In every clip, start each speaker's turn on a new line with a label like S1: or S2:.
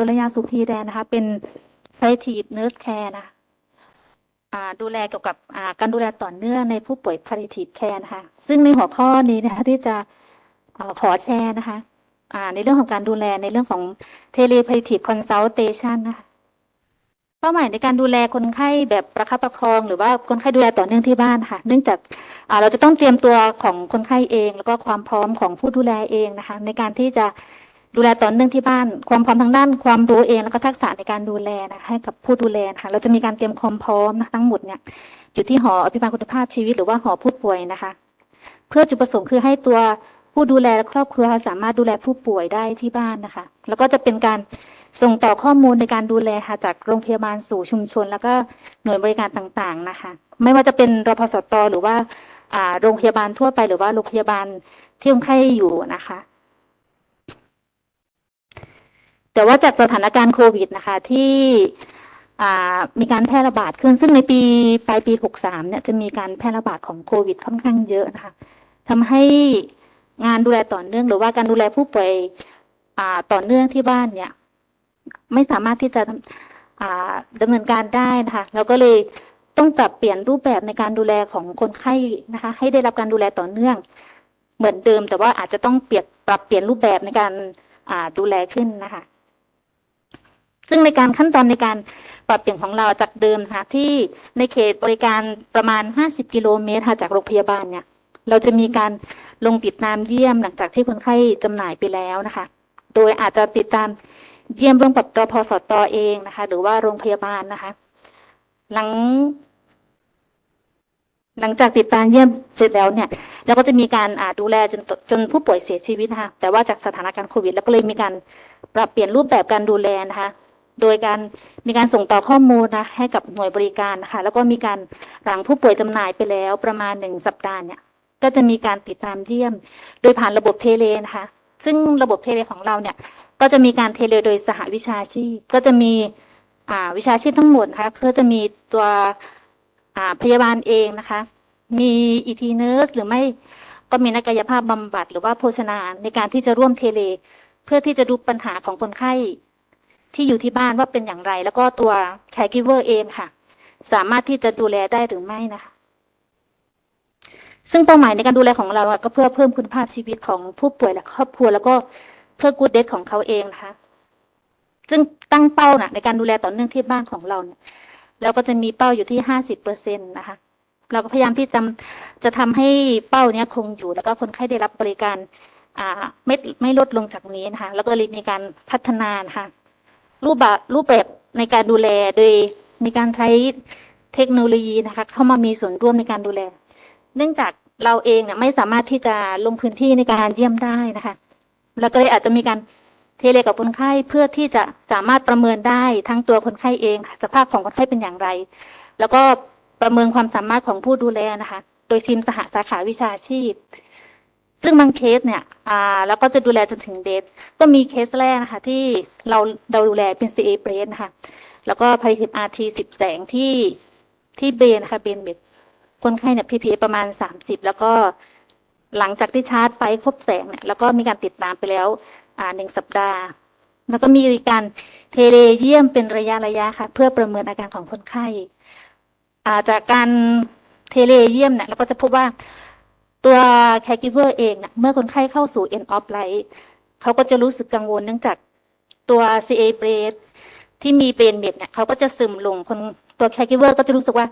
S1: ดลยาสุพีแดนนะคะ เป็น palliative nurse care นะดูแลเกี่ยวกับการดูแลต่อเนื่องในผู้ป่วย palliative care นะคะ ซึ่งในหัวข้อนี้นะคะที่จะอขอแชร์นะคะในเรื่องของการดูแลในเรื่องของ tele palliative consultation นะคะเป้าหมายในการดูแลคนไข้แบบประคับประคอง หรือว่าคนไข้ดูแลต่อเนื่องที่บ้านค่ะ เนื่องจากเราจะต้องเตรียมตัวของคนไข้เอง แล้วก็ความพร้อมของผู้ดูแลเองนะคะ ในการที่จะ ดูแลต่อเนื่องที่บ้าน ความพร้อมทางด้านความรู้เองแล้วก็ทักษะในการดูแลนะคะให้กับผู้ดูแลนะคะเราจะมีการเตรียมความพร้อมนะทั้งหมดเนี่ยอยู่ที่หออภิบาลคุณภาพชีวิตหรือว่าหอผู้ป่วยนะคะ เพื่อจุดประสงค์คือให้ตัวผู้ดูแลและครอบครัวสามารถดูแลผู้ป่วยได้ที่บ้านนะคะ แล้วก็จะเป็นการส่งต่อข้อมูลในการดูแลค่ะจากโรงพยาบาลสู่ชุมชน แล้วก็หน่วยบริการต่างๆนะคะ ไม่ว่าจะเป็นรพสตหรือว่าอ่าโรงพยาบาลทั่วไปหรือว่าโรงพยาบาลที่คนไข้อยู่นะคะ แต่ว่าจากสถานการณ์โควิดนะคะที่มีการแพร่ระบาดขึ้น ซึ่งในปีปลายปี 63 เนี่ยจะมีการแพร่ระบาดของโควิดค่อนข้างเยอะนะคะทำให้งานดูแลต่อเนื่องหรือว่าการดูแลผู้ป่วยต่อเนื่องที่บ้านเนี่ยไม่สามารถที่จะอ่าดำเนินการได้นะคะเราก็เลยต้องปรับเปลี่ยนรูปแบบในการดูแลของคนไข้นะคะให้ได้รับการดูแลต่อเนื่อง เหมือนเดิม แต่ว่าอาจจะต้องเปลี่ยนปรับเปลี่ยนรูปแบบในการดูแลขึ้นนะคะ ซึ่งในการขั้นตอนในการปรับเปลี่ยนของเราจากเดิมนะคะที่ในเขตบริการประมาณ 50 กิโลเมตรค่ะจากโรงพยาบาลเนี่ย เราจะมีการลงติดตามเยี่ยมหลังจากที่คนไข้จำหน่ายไปแล้วนะคะ โดยอาจจะติดตามเยี่ยมร่วมกับรพสตเองนะคะ หรือว่าโรงพยาบาลนะคะ หลัง หลังจากติดตามเยี่ยมเสร็จแล้วเนี่ยเราก็จะมีการดูแลจนจนผู้ป่วยเสียชีวิตนะคะแต่ว่าจากสถานการณ์โควิด แล้วก็เลยมีการปรับเปลี่ยนรูปแบบการดูแลนะคะ โดยการมีการส่งต่อข้อมูลนะให้กับหน่วยบริการนะคะแล้วก็มีการหลังผู้ป่วยจำหน่ายไปแล้วประมาณหนึ่งสัปดาห์เนี่ยก็จะมีการติดตามเยี่ยม โดยผ่านระบบเทเลนะคะซึ่งระบบเทเลของเราเนี่ยก็จะมีการเทเลโดยสหวิชาชีพ ก็จะมีอาวิชาชีพทั้งหมดนะคะก็จะมีตัวอาพยาบาลเองนะคะ มีอีทีเนอร์สหรือไม่ก็มีนักกายภาพบำบัดหรือว่าโภชนาในการที่จะร่วมเทเล เพื่อที่จะดูปัญหาของคนไข้ ที่อยู่ที่บ้านว่าเป็นอย่างไร แล้วก็ตัว caregiver เองค่ะ สามารถที่จะดูแลได้หรือไม่นะคะซึ่งเป้าหมายในการดูแลของเราอะก็เพื่อเพิ่มคุณภาพชีวิตของผู้ป่วยและครอบครัว แล้วก็เพื่อกูดเดทของเขาเองนะคะ ซึ่งตั้งเป้านะในการดูแลต่อเนื่องที่บ้านของเราเนี่ยเราก็จะมีเป้าอยู่ที่ห้าสิบเปอร์เซ็นตนะคะ เราก็พยายามที่จะจะทำให้เป้าเนี้ยคงอยู่ แล้วก็คนไข้ได้รับบริการ อ่าไม่ไม่ลดลงจากนี้นะคะ แล้วก็เลยมีการพัฒนานะคะ รูปแบบรูปแบบในการดูแลโดยมีการใช้เทคโนโลยีนะคะเข้ามามีส่วนร่วมในการดูแล เนื่องจากเราเองเนี่ยไม่สามารถที่จะลงพื้นที่ในการเยี่ยมได้นะคะ แล้วก็เลยอาจจะมีการเทเลกับคนไข้เพื่อที่จะสามารถประเมินได้ทั้งตัวคนไข้เองค่ะสภาพของคนไข้เป็นอย่างไร แล้วก็ประเมินความสามารถของผู้ดูแลนะคะ โดยทีมสหสาขาวิชาชีพ ซึ่งบางเคสเนี่ยอ่าแล้วก็จะดูแลจนถึงเดทก็มีเคสแรกนะคะ ที่เราเราดูแลเป็น CA เบรนนะคะ แล้วก็ผลิต RT สิบแสงที่ที่เบรนนะคะเบรนเบ็ดคนไข้เนี่ย PPA ประมาณสามสิบแล้วก็หลังจากที่ชาร์จไปครบแสงเนี่ยแล้วก็มีการติดตามไปแล้วอ่าหนึ่งสัปดาห์ แล้วก็มีการเทเลเยี่ยมเป็นระยะระยะค่ะ เพื่อประเมินอาการของคนไข้อ่าจากการเทเลเยี่ยมเนี่ยเราก็จะพบว่า ตัว caregiver เองเนี่ยเมื่อคนไข้เข้าสู่ end of life เขาก็จะรู้สึกกังวลเนื่องจากตัว CA b r a d ที่มีเป็นเม็ดเนี่ยเขาก็จะซึมลงคนตัว caregiver ก็จะรู้สึกว่า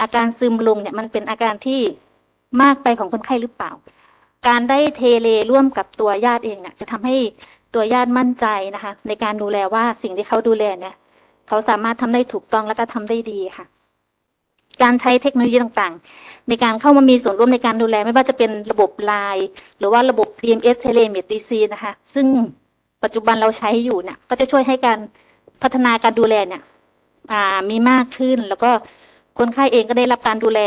S1: อาการซึมลงเนี่ยมันเป็นอาการที่มากไปของคนไข้หรือเปล่า การได้เทเลร่วมกับตัวญาติเองเนี่ยจะทำให้ตัวญาติมั่นใจนะคะ ในการดูแลว่าสิ่งที่เขาดูแลเนี่ยเขาสามารถทำได้ถูกต้องและก็ทำได้ดีค่ะ การใช้เทคโนโลยีต่างๆ ในการเข้ามามีส่วนร่วมในการดูแล ไม่ว่าจะเป็นระบบไลน์หรือว่าระบบ DMS Telemedicine นะคะ ซึ่งปัจจุบันเราใช้อยู่เนี่ยก็จะช่วยให้การพัฒนาการดูแลเนี่ยมีมากขึ้น แล้วก็คนไข้เองก็ได้รับการดูแล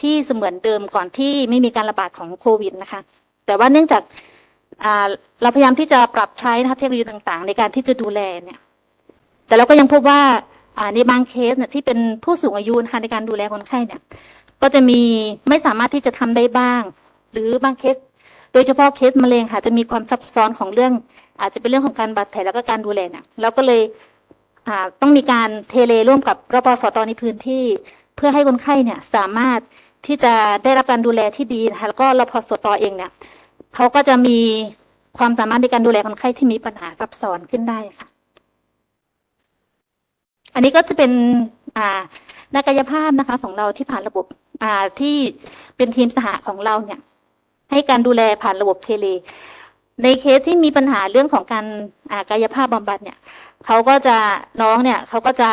S1: ที่เสมือนเดิมก่อนที่ไม่มีการระบาดของโควิดนะคะ แต่ว่าเนื่องจากาเราพยายามที่จะปรับใช้นะคะเทคโนโลยีต่างๆ ในการที่จะดูแลเนี่ย แต่เราก็ยังพบว่า ในบางเคสเนี่ยที่เป็นผู้สูงอายุนะคะในการดูแลคนไข้เนี่ย ก็จะมีไม่สามารถที่จะทำได้บ้าง หรือบางเคส โดยเฉพาะเคสมะเร็งค่ะจะมีความซับซ้อนของเรื่อง อาจจะเป็นเรื่องของการบาดแผลแล้วก็การดูแลเนี่ยเราก็เลยต้องมีการเทเลร่วมกับรปสตในพื้นที่ เพื่อให้คนไข้เนี่ยสามารถที่จะได้รับการดูแลที่ดีนะคะแล้วก็รพสตเองเนี่ยเขาก็จะมีความสามารถในการดูแลคนไข้ที่มีปัญหาซับซ้อนขึ้นได้ค่ะ อันนี้ก็จะเป็นอ่านักกายภาพนะคะของเราที่ผ่านระบบอ่าที่เป็นทีมสหของเราเนี่ย ให้การดูแลผ่านระบบเทเล ในเคสที่มีปัญหาเรื่องของการอ่ากายภาพบำบัดเนี่ยเขาก็จะน้องเนี่ยเขาก็จะ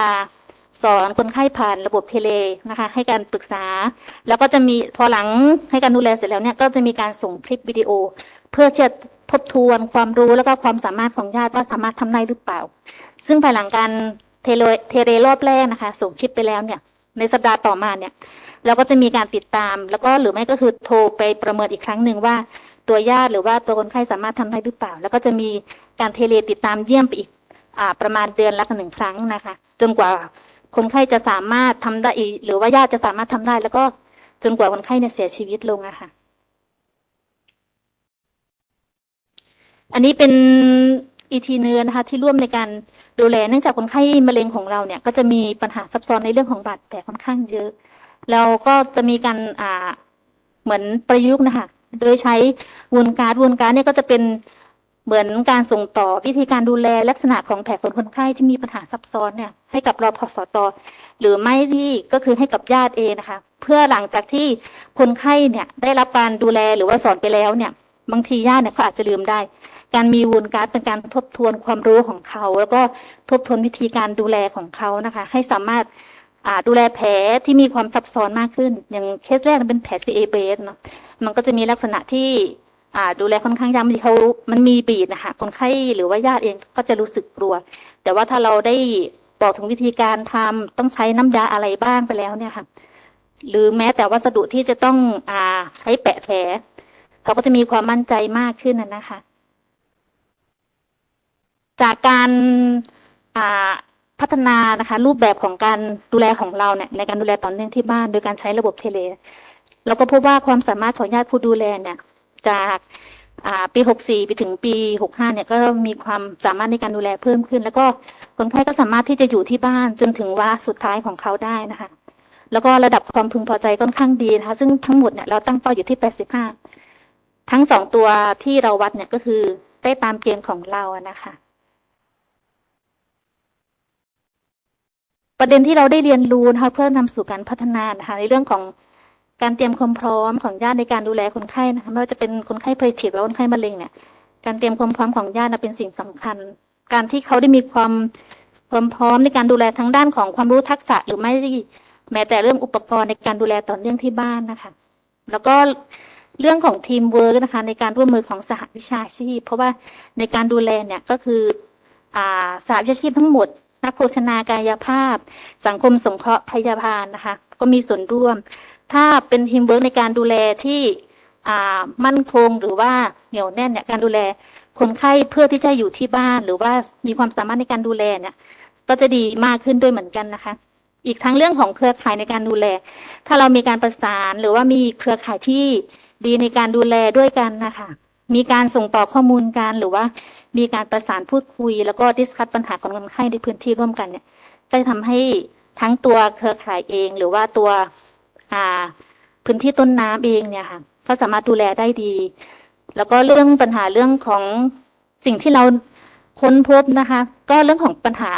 S1: สอนคนไข้ผ่านระบบเทเลนะคะ ให้การปรึกษา แล้วก็จะมีพอหลังให้การดูแลเสร็จแล้วเนี่ยก็จะมีการส่งคลิปวิดีโอ เพื่อจะทบทวนความรู้แล้วก็ความสามารถของญาติว่าสามารถทำได้หรือเปล่า ซึ่งภายหลังการ เทเลเทเลรอบแรกนะคะ ส่งคลิปไปแล้วเนี่ย ในสัปดาห์ต่อมาเนี่ย เราก็จะมีการติดตาม แล้วก็หรือไม่ก็คือโทรไปประเมินอีกครั้งหนึ่งว่า ตัวญาติหรือว่าตัวคนไข้สามารถทำได้หรือเปล่า แล้วก็จะมีการเทเลติดตามเยี่ยมไปอีกอประมาณเดือนละหนึ่งครั้งนะคะ จนกว่าคนไข้จะสามารถทำได้อีกหรือว่าญาติจะสามารถทำได้ แล้วก็จนกว่าคนไข้เนี่ยเสียชีวิตลงอะค่ะ อันนี้เป็น อีทีเนื้อนะคะที่ร่วมในการดูแลเนื่องจากคนไข้มะเร็งของเราเนี่ยก็จะมีปัญหาซับซ้อนในเรื่องของบาดแผลค่อนข้างเยอะเราก็จะมีการอ่าเหมือนประยุกต์นะคะโดยใช้วูนการ์ดวูนการ์ดเนี่ยก็จะเป็นเหมือนการส่งต่อวิธีการดูแลลักษณะของแผลของคนไข้ที่มีปัญหาซับซ้อนเนี่ยให้กับรอพสตหรือไม่ที่ก็คือให้กับญาติเองนะคะ เพื่อหลังจากที่คนไข้เนี่ยได้รับการดูแลหรือว่าสอนไปแล้วเนี่ย บางทีญาติเนี่ยเขาอาจจะลืมได้ การมีวูนการ์ดเป็นการทบทวนความรู้ของเขา แล้วก็ทบทวนวิธีการดูแลของเขานะคะ ให้สามารถดูแลแผลที่มีความซับซ้อนมากขึ้น อย่างเคสแรกเป็นแผล CA b r a s เนาะมันก็จะมีลักษณะที่ดูแลค่อนข้างยากบางทีเขามันมีบีดนะคะคนไข้หรือว่าญาติเองก็จะรู้สึกกลัว แต่ว่าถ้าเราได้บอกถึงวิธีการทำต้องใช้น้ำยาอะไรบ้างไปแล้วเนี่ยค่ะหรือแม้แต่วัสดุที่จะต้องอใช้แปะแผลเขาก็จะมีความมั่นใจมากขึ้นนะคะ จากการพัฒนานะคะรูปแบบของการดูแลของเราเนี่ยในการดูแลต่อเนื่องที่บ้านโดยการใช้ระบบเทเล เราก็พบว่าความสามารถของญาติผู้ดูแลเนี่ยจากปี 64 ไปถึงปี 65 เนี่ยก็มีความสามารถในการดูแลเพิ่มขึ้น แล้วก็คนไข้ก็สามารถที่จะอยู่ที่บ้านจนถึงวาระสุดท้ายของเขาได้นะคะ แล้วก็ระดับความพึงพอใจค่อนข้างดีนะคะ ซึ่งทั้งหมดเนี่ยเราตั้งเป้าอยู่ที่ 85 ทั้งสองตัวที่เราวัดเนี่ยก็คือได้ตามเกณฑ์ของเราอะนะคะ ประเด็นที่เราได้เรียนรู้นะคะเพื่อนำสู่การพัฒนานะคะในเรื่องของการเตรียมความพร้อมของญาติในการดูแลคนไข้นะคะไม่ว่าจะเป็นคนไข้เพลทีฟหรือคนไข้มะเร็งเนี่ยการเตรียมความพร้อมของญาติเป็นสิ่งสำคัญ การที่เขาได้มีความความพร้อมในการดูแลทั้งด้านของความรู้ทักษะหรือไม่แม้แต่เรื่องอุปกรณ์ในการดูแลต่อเนื่องที่บ้านนะคะ แล้วก็เรื่องของทีมเวิร์กนะคะในการร่วมมือของสหวิชาชีพ เพราะว่าในการดูแลเนี่ยก็คืออ่าสหวิชาชีพทั้งหมด นักโภชนากายภาพ สังคมสงเคราะห์พยาบาลนะคะ ก็มีส่วนร่วม ถ้าเป็นทีมเวิร์กในการดูแลที่มั่นคงหรือว่าเหนียวแน่นเนี่ยการดูแล คนไข้เพื่อที่จะอยู่ที่บ้าน หรือว่ามีความสามารถในการดูแลเนี่ยก็จะดีมากขึ้นด้วยเหมือนกันนะคะ อีกทั้งเรื่องของเครือข่ายในการดูแล ถ้าเรามีการประสานหรือว่ามีเครือข่ายที่ดีในการดูแลด้วยกันนะคะ มีการส่งต่อข้อมูลกันหรือว่ามีการประสานพูดคุย แล้วก็ดิสคัตปัญหาของคนไข้ในพื้นที่ร่วมกันเนี่ยก็จะทำให้ทั้งตัวเครือข่ายเอง หรือว่าตัวอ่าพื้นที่ต้นน้ำเองเนี่ยค่ะก็สามารถดูแลได้ดี แล้วก็เรื่องปัญหาเรื่องของสิ่งที่เราค้นพบนะคะ ก็เรื่องของปัญหา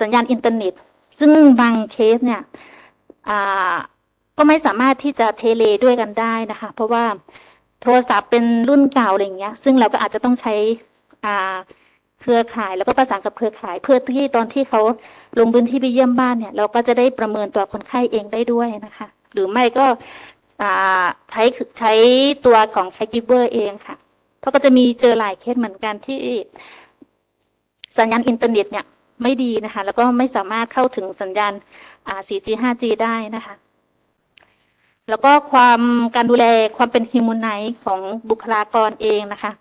S1: สัญญาณอินเทอร์เน็ต ซึ่งบางเคสเนี่ยก็ไม่สามารถที่จะเทเลด้วยกันได้นะคะ เพราะว่า โทรศัพท์เป็นรุ่นเก่าอะไรอย่างเงี้ย ซึ่งเราก็อาจจะต้องใช้อ่าเครือข่ายแล้วก็ประสานกับเครือข่าย เพื่อที่ตอนที่เขาลงพื้นที่ไปเยี่ยมบ้านเนี่ย เราก็จะได้ประเมินตัวคนไข้เองได้ด้วยนะคะ หรือไม่ก็ใช้ใช้ตัวของ caregiver เองค่ะเพราะก็จะมีเจอหลายเคสเหมือนกันที่สัญญาณอินเทอร์เน็ตเนี่ยไม่ดีนะคะ แล้วก็ไม่สามารถเข้าถึงสัญญาณ 4G 5G ได้นะคะ แล้วก็ความการดูแลความเป็นฮิวมนไนซ์ของบุคลากรเองนะคะ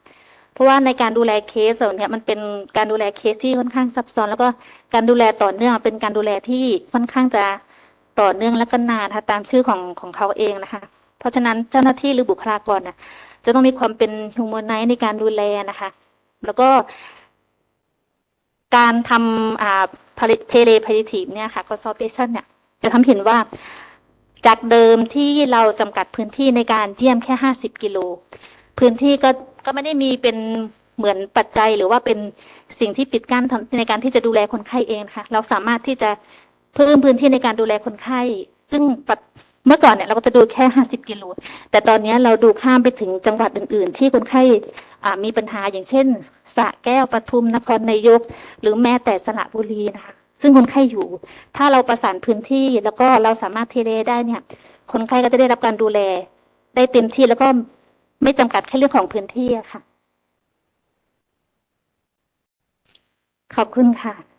S1: เพราะว่าในการดูแลเคสส่วนนี้มันเป็นการดูแลเคสที่ค่อนข้างซับซ้อน แล้วก็การดูแลต่อเนื่องเป็นการดูแลที่ค่อนข้างจะต่อเนื่องและก็นานค่ะตามชื่อของของเขาเองนะคะ เพราะฉะนั้นเจ้าหน้าที่หรือบุคลากรนี่ยจะต้องมีความเป็นฮิวมนไนซ์ในการดูแลนะคะ แล้วก็การทำอ่าเทเลพาริทีฟเนี่ยค่ะ consultation เนี่ยจะทำเห็นว่า จากเดิมที่เราจำกัดพื้นที่ในการเยี่ยมแค่ 50 กิโล พื้นที่ก็ก็ไม่ได้มีเป็นเหมือนปัจจัยหรือว่าเป็นสิ่งที่ปิดกั้นในการที่จะดูแลคนไข้เองนะคะเราสามารถที่จะเพิ่มพื้นที่ในการดูแลคนไข้ ซึ่งเมื่อก่อนเนี่ยเราก็จะดูแค่ 50 กิโล แต่ตอนนี้เราดูข้ามไปถึงจังหวัดอื่น ๆ ที่คนไข้มีปัญหาอย่างเช่นสระแก้วปทุมนครนายก หรือแม้แต่สระบุรีนะคะ ซึ่งคนไข้อยู่ ถ้าเราประสานพื้นที่แล้วก็เราสามารถเทเลได้เนี่ย คนไข้ก็จะได้รับการดูแล ได้เต็มที่แล้วก็ไม่จำกัดแค่เรื่องของพื้นที่ค่ะ ขอบคุณค่ะ